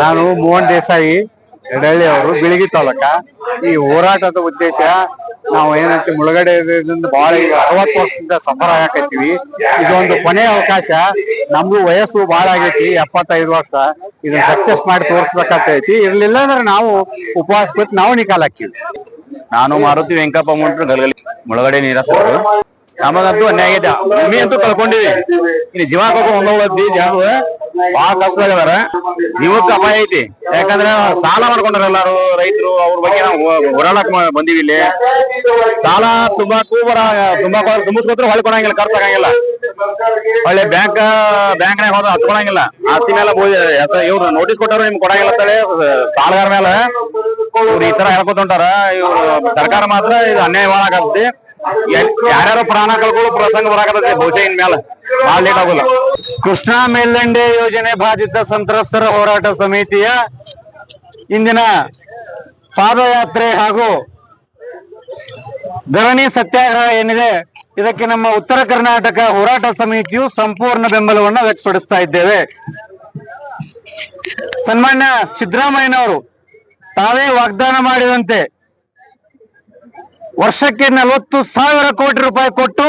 ನಾನು ಮೋಹನ್ ದೇಸಾಯಿ ಎಡಳ್ಳಿ ಅವರು, ಬಿಳಿಗಿ ತಾಲೂಕ. ಈ ಹೋರಾಟದ ಉದ್ದೇಶ ನಾವು ಏನಂತ ಮುಳುಗಡೆ ಬಹಳ ಈಗ ಅರವತ್ತು ವರ್ಷದಿಂದ ಸಫರ್ ಆಗಾಕತ್ತೀವಿ. ಇದೊಂದು ಕೊನೆ ಅವಕಾಶ. ನಮ್ಗೂ ವಯಸ್ಸು ಬಹಳ ಆಗೈತಿ, ಎಪ್ಪತ್ತೈದು ವರ್ಷ. ಇದನ್ನ ಸಕ್ಸಸ್ ಮಾಡಿ ತೋರಿಸ್ಬೇಕಾಗ್ತೈತಿ ಇರ್ಲಿಲ್ಲ ಅಂದ್ರೆ ನಾವು ಉಪವಾಸ ಬಿಟ್ಟು ನಾವು ನಿಕಾಲ್ ಹಾಕಿವಿ ನಾನು ಮಾರುತಿ ವೆಂಕಪ್ಪ ಮುಂಟ್ರು ಗಲಗಲಿ, ಮುಳಗಡೆ ನೀರಸ್ತರು ನಮಗಂತೂ ಅನ್ಯಾಯ ಭೂಮಿ ಅಂತೂ ಕಳ್ಕೊಂಡಿವಿ. ಇನ್ನು ಜೀವ ಕಳ್ಕೊಂಡು ಜಾಗ ಬಹಳ ಕಷ್ಟದಾಗದಾರ ಜೀವಕ್ಕೆ ಅಪಾಯ ಐತಿ. ಯಾಕಂದ್ರೆ ಸಾಲ ಮಾಡ್ಕೊಂಡ್ರ ಎಲ್ಲಾರು ರೈತರು, ಅವ್ರ ಬಗ್ಗೆ ನಾವು ಹೊರಾಡಕ್ ಮ- ಇಲ್ಲಿ. ಸಾಲ ತುಂಬಾಕು ಬರ ತುಂಬಾ ತುಂಬಿಸ್ಕೊತ್ರ ಹೊಳ್ಳಿ ಕೊಡಂಗಿಲ್ಲ, ಖರ್ಚು ಆಗಂಗಿಲ್ಲ. ಒಳ್ಳೆ ಬ್ಯಾಂಕ್ ನಾಗ ಹೋದ್ರೆ ಹತ್ಕೊಳಂಗಿಲ್ಲ. ಆಸ್ತಿ ಮೇಲೆ ಇವ್ರು ನೋಟಿಸ್ ಕೊಟ್ಟವ್ರು ನಿಮ್ಗೆ ಕೊಡಂಗಿಲ್ಲ ಅಂತೇಳಿ, ಸಾಲಗಾರ ಮೇಲೆ ಇವ್ರು ಈ ತರ ಹೇಳ್ಕೊತ ಹೊಂಟಾರ. ಇವ್ರು ಸರ್ಕಾರ ಮಾತ್ರ ಇದು ಅನ್ಯಾಯ ಮಾಡಾಕತ್ತಿ ಯಾರ್ಯಾರು ಪ್ರಾಣ ಕಳ್ಕೊಳ್ಳೋ ಪ್ರಸಂಗ ಬರಾಕತ್ತೈತಿ ಬಹುಶಃ ಇನ್ ಮೇಲೆ ಆಗೋಲ್ಲ. ಕೃಷ್ಣಾ ಮೇಲ್ದಂಡೆ ಯೋಜನೆ ಬಾಧಿತ ಸಂತ್ರಸ್ತರ ಹೋರಾಟ ಸಮಿತಿಯ ಇಂದಿನ ಪಾದಯಾತ್ರೆ ಹಾಗೂ ಧರಣಿ ಸತ್ಯಾಗ್ರಹ ಏನಿದೆ, ಇದಕ್ಕೆ ನಮ್ಮ ಉತ್ತರ ಕರ್ನಾಟಕ ಹೋರಾಟ ಸಮಿತಿಯು ಸಂಪೂರ್ಣ ಬೆಂಬಲವನ್ನು ವ್ಯಕ್ತಪಡಿಸ್ತಾ ಇದ್ದೇವೆ. ಸನ್ಮಾನ್ಯ ಸಿದ್ದರಾಮಯ್ಯನವರು, ತಾವೇ ವಾಗ್ದಾನ ಮಾಡಿದಂತೆ ವರ್ಷಕ್ಕೆ ನಲವತ್ತು ಸಾವಿರ ಕೋಟಿ ರೂಪಾಯಿ ಕೊಟ್ಟು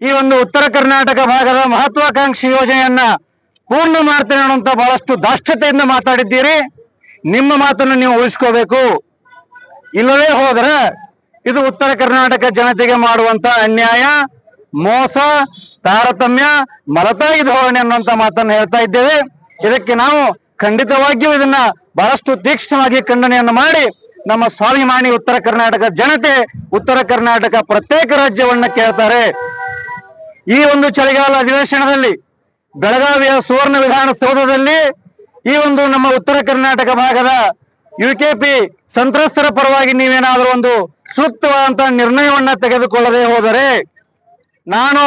ಈ ಒಂದು ಉತ್ತರ ಕರ್ನಾಟಕ ಭಾಗದ ಮಹತ್ವಾಕಾಂಕ್ಷಿ ಯೋಜನೆಯನ್ನ ಪೂರ್ಣ ಮಾಡ್ತೇನೆ ಅನ್ನುವಂತ ಬಹಳಷ್ಟು ದಾಷ್ಟ್ಯತೆಯಿಂದ ಮಾತಾಡಿದ್ದೀರಿ. ನಿಮ್ಮ ಮಾತನ್ನು ನೀವು ಉಳಿಸ್ಕೋಬೇಕು. ಇಲ್ಲವೇ ಹೋದ್ರೆ ಇದು ಉತ್ತರ ಕರ್ನಾಟಕ ಜನತೆಗೆ ಮಾಡುವಂತ ಅನ್ಯಾಯ, ಮೋಸ, ತಾರತಮ್ಯ, ಮಲತಾಯಿ ಧೋರಣೆ ಅನ್ನುವಂತ ಮಾತನ್ನು ಹೇಳ್ತಾ ಇದ್ದೇವೆ. ಇದಕ್ಕೆ ನಾವು ಖಂಡಿತವಾಗಿಯೂ ಇದನ್ನ ಬಹಳಷ್ಟು ತೀಕ್ಷ್ಣವಾಗಿ ಖಂಡನೆಯನ್ನು ಮಾಡಿ ನಮ್ಮ ಸ್ವಾಭಿಮಾನಿ ಉತ್ತರ ಕರ್ನಾಟಕ ಜನತೆ, ಉತ್ತರ ಕರ್ನಾಟಕ ಪ್ರತ್ಯೇಕ ರಾಜ್ಯವನ್ನ ಕೇಳ್ತಾರೆ. ಈ ಒಂದು ಚಳಿಗಾಲ ಅಧಿವೇಶನದಲ್ಲಿ ಬೆಳಗಾವಿಯ ಸುವರ್ಣ ವಿಧಾನಸೌಧದಲ್ಲಿ ಈ ಒಂದು ನಮ್ಮ ಉತ್ತರ ಕರ್ನಾಟಕ ಭಾಗದ ಯುಕೆಪಿ ಸಂತ್ರಸ್ತರ ಪರವಾಗಿ ನೀವೇನಾದರೂ ಒಂದು ಸೂಕ್ತವಾದಂತಹ ನಿರ್ಣಯವನ್ನ ತೆಗೆದುಕೊಳ್ಳದೆ ಹೋದರೆ ನಾನು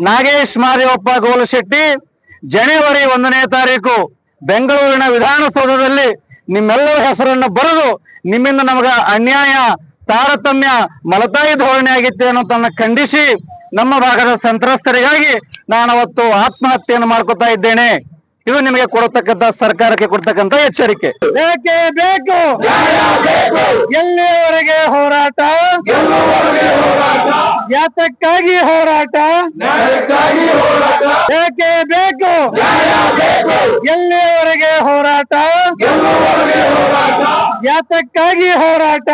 ನಾಗೇಶ್ ಮಾದೇವಪ್ಪ ಗೋಲಶೆಟ್ಟಿ ಜನವರಿ ಒಂದನೇ ತಾರೀಕು ಬೆಂಗಳೂರಿನ ವಿಧಾನಸೌಧದಲ್ಲಿ ನಿಮ್ಮೆಲ್ಲರ ಹೆಸರನ್ನು ಬರೆದು ನಿಮ್ಮಿಂದ ನಮಗ ಅನ್ಯಾಯ, ತಾರತಮ್ಯ, ಮಲತಾಯಿ ಧೋರಣೆ ಆಗಿತ್ತೆ ಅನ್ನೋದನ್ನ ಖಂಡಿಸಿ ನಮ್ಮ ಭಾಗದ ಸಂತ್ರಸ್ತರಿಗಾಗಿ ನಾನು ಅವತ್ತು ಆತ್ಮಹತ್ಯೆಯನ್ನು ಮಾಡ್ಕೊತಾ ಇದ್ದೇನೆ. ಇದು ನಿಮಗೆ ಕೊಡತಕ್ಕಂತ ಸರ್ಕಾರಕ್ಕೆ ಕೊಡ್ತಕ್ಕಂತ ಎಚ್ಚರಿಕೆ. ಬೇಕೇ ಬೇಕು? ಎಲ್ಲಿಯವರೆಗೆ ಹೋರಾಟ? ಯಾತಕ್ಕಾಗಿ ಹೋರಾಟ? ಬೇಕೇ ಬೇಕು? ಎಲ್ಲಿಯವರೆಗೆ ಹೋರಾಟ? ಯಾತಕ್ಕಾಗಿ ಹೋರಾಟ?